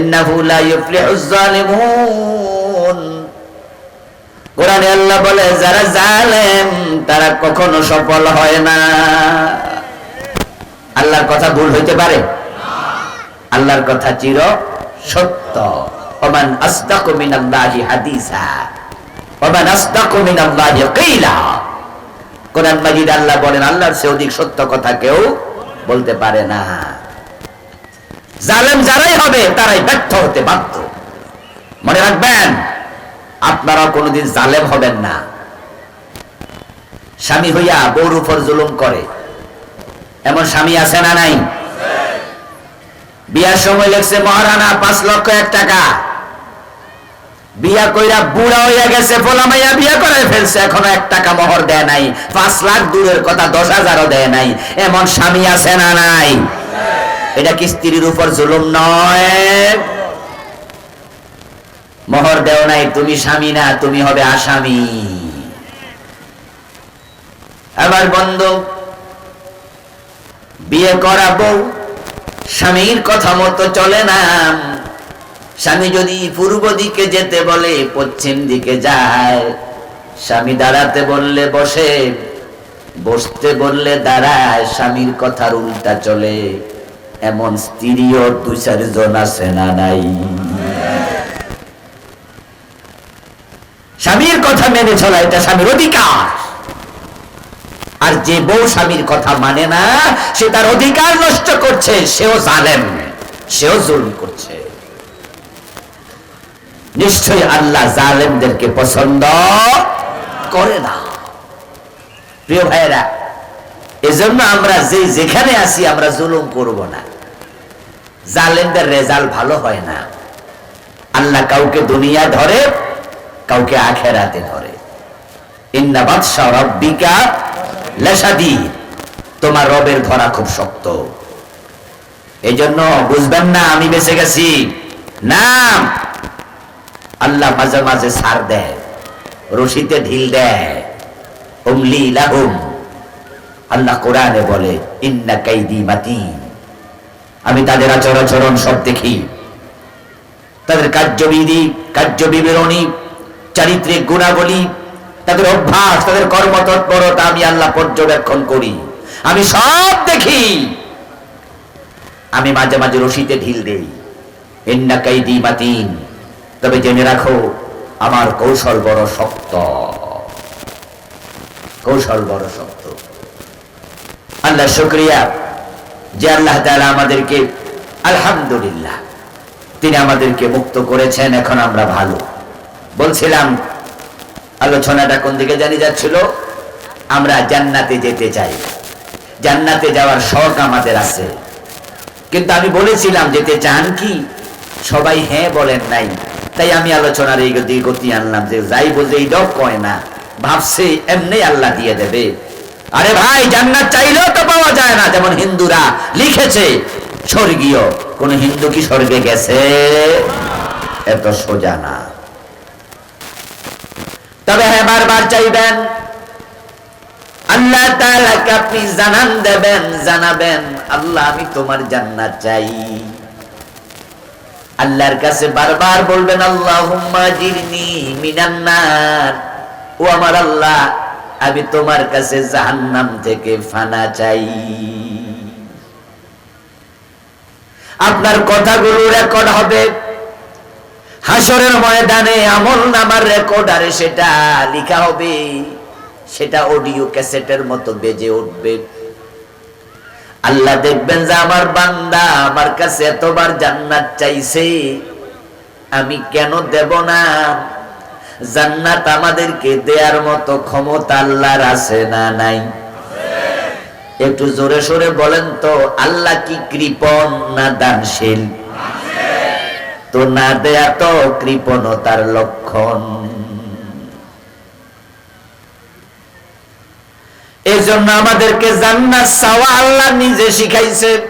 ইন্নাহু লা ইউফলিহুজ জালিমুন কোরআনে আল্লাহ বলে, যারা জালেম, তারা কখনো সফল হয় না। আল্লাহর কথা ভুল হইতে পারে? আল্লাহর কথা চির সত্য। ওমান আসদাকু মিনাল্লাহি হাদিসা। ওমান আসদাকু মিনাল্লাহি কিলা। কোরআন মাজিদ আল্লাহ বলেন, আল্লাহর সে অধিক সত্য কথা কেউ বলতে পারে না। জালেম যারাই হবে, তারাই ব্যর্থ হতে বাধ্য। মনে রাখবেন, আপনারা কোনোদিন জালেম হবেন না। স্বামী হইয়া বউর উপর জুলুম করে। এমন স্বামী আছে না নাই? বিয়ার সময় লেগছে মহারানা, পাঁচ লক্ষ এক টাকা। বিয়া কইরা বুড়া হইয়া গেছে ফোলামাইয়া বিয়া করে ফেলছে, এখনও এক টাকা মোহর দেয় নাই। পাঁচ লাখ দূরের কথা দশ হাজারও দেয় নাই। এমন স্বামী আছে না নাই? এটা কি স্ত্রীর উপর জুলুম নয়? মোহর দেও নাই, তুমি স্বামী না, তুমি হবে আসামি। আমার বন্ধু, বিয়ে করা বউ স্বামীর কথা মতো চলে না। স্বামী যদি পূর্ব দিকে যেতে বলে, পশ্চিম দিকে যায়। স্বামী দাঁড়াতে বললে বসে, বসতে বললে দাঁড়ায়, স্বামীর কথার উল্টা চলে। এমন স্ত্রীও দু চারজন আছে না নাই? স্বামীর কথা মেনে চলা এটা স্বামীর অধিকার। আর যে বউ স্বামীর কথা মানে না, সে তার অধিকার নষ্ট করছে, সেও জালেম, সেও জুলুম করছে। নিশ্চয়ই আল্লাহ জালেমদেরকে পছন্দ করে না। প্রিয় ভাইয়েরা এজন্য আমরা যে যেখানে আসি আমরা জুলুম করব না। জালেমদের রেজাল্ট ভালো হয় না। আল্লাহ কাউকে দুনিয়া ধরে, কাউকে আখেরাতে ধরে। ইন্না বাদশা লেসাদি তোমার রবের ধরা খুব শক্ত। এই জন্য বুঝবেন না, আমি বেঁচে গেছি। না আল্লাহ মাঝে মাঝে সার দেয়, রশিতে ঢিল দেয়। উমলি লাহুম। আল্লাহ কোরআনে বলে, ইন্না কাইদি মাতিন। আমি তাদের আচর আচরণ সব দেখি। তাদের কার্যবিধি কার্য বিবরণী চারিত্রিক গুণাবলী, তাদের অভ্যাস, তাদের কর্মতৎপরতা আমি আল্লাহ পর্যবেক্ষণ করি। আমি সব দেখি। আমি মাঝে মাঝে রশিতে ঢিল দেই। এন্না কাইদি মাতিন। তবে জেনে রাখো, আমার কৌশল বড় শক্ত। কৌশল বড় শক্ত। আল্লাহ শুক্রিয়া যে আল্লাহ তাআলা আমাদেরকে, আলহামদুলিল্লাহ, তিনি আমাদেরকে মুক্ত করেছেন, এখন আমরা ভালো। বলছিলাম, আলোচনাটা কোন দিকে জানি যাচ্ছিল? আমরা জান্নাতে যেতে চাই। জান্নাতে যাওয়ার শখ আমাদের আছে। কিন্তু আমি বলেছিলাম, যেতে চান কি? সবাই হ্যাঁ বলেন নাই। তাই আমি আলোচনার এই গতি আনলাম যে যাই বোঝে এই ডক কয় না। ভাবছে, এমনি আল্লাহ দিয়ে দেবে। আরে ভাই, জান্নাত চাইলেও তো পাওয়া যায় না, যেমন হিন্দুরা লিখেছে, স্বর্গীয়। কোন হিন্দু কি স্বর্গে গেছে? এত সোজা না। তবে হ্যাঁ বারবার চাইবেন, আল্লাহ আপনি জানান দেবেন, জানাবেন, আল্লাহ, আমি তোমার জান্নাত চাই। আল্লাহর কাছে বারবার বলবেন, আল্লাহুম্মা জিরনি মিনান নার। ও আমার আল্লাহ আমি তোমার কাছে জাহান্নাম থেকে ফানা চাই। আপনার কথাগুলো রেকর্ড হবে। হাসরের ময়দানে আমল নামার রেকর্ড আরে সেটা লেখা হবে। সেটা অডিও ক্যাসেটের মতো বেজে উঠবে। আল্লাহ দেখবেন যে আমার বান্দা আমার কাছে এতবার জান্নাত চাইছে। আমি কেন দেব না? জান্নাত আমাদেরকে দেয়ার মতো ক্ষমতা আল্লাহর আছে না নাই? একটু জোরে সোরে বলেন তো, আল্লাহ কি কৃপণ না দানশীল? তো না দেয়া তো কৃপণতার লক্ষণ। এই জন্য আমাদেরকে জান্নাত চাওয়া আল্লাহ নিজে শিখাইছে।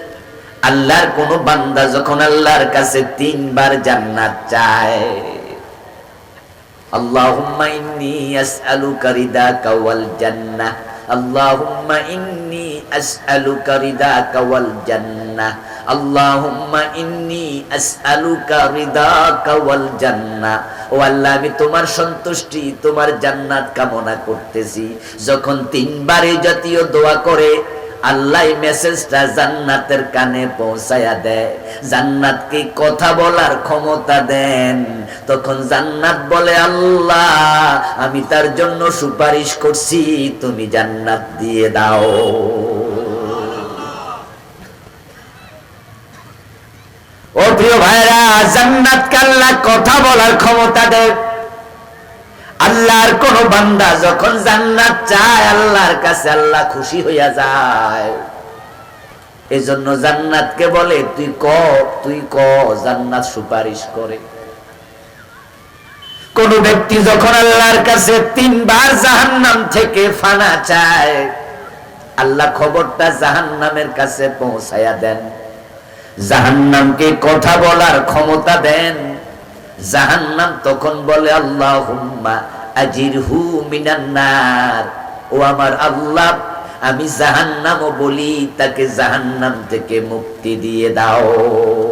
আল্লাহর কোন বান্দা যখন আল্লাহর কাছে তিনবার জান্নাত চায় ইন্নী জান্নাহ আল্লাহ, আমি তোমার সন্তুষ্টি, তোমার জান্নাত কামনা করতেছি। যখন তিনবার জাতীয় দোয়া করে আল্লাহ মেসেজটা জান্নাতের কানে পৌঁছায়া দেয়। জান্নাতকে কথা বলার ক্ষমতা দেন? তখন জান্নাত বলে, আল্লাহ, আমি তার জন্য সুপারিশ করছি, তুমি জান্নাত দিয়ে দাও। ও প্রিয় ভাইরা জান্নাত কাল্লা কথা বলার ক্ষমতা দেয় আল্লাহর কোন বান্দা যখন জান্নাত চায়, আল্লাহর কাছে আল্লাহ খুশি হইয়া যায়। এজন্য জান্নাতকে বলে, তুই ক তুই ক, জান্নাত সুপারিশ করে। কোন ব্যক্তি যখন আল্লাহর কাছে তিনবার জাহান্নাম থেকে ফানা চায়, আল্লাহ খবরটা জাহান্নামের কাছে পৌঁছায়া দেন। জাহান্নামকে কথা বলার ক্ষমতা দেন। জাহান্নাম তখন বলে আল্লাহ হুম্মা আজির হু মিনান্নার ও আমার আল্লাহ, আমি জাহান্নামও বলি, তাকে জাহান্নাম থেকে মুক্তি দিয়ে দাও।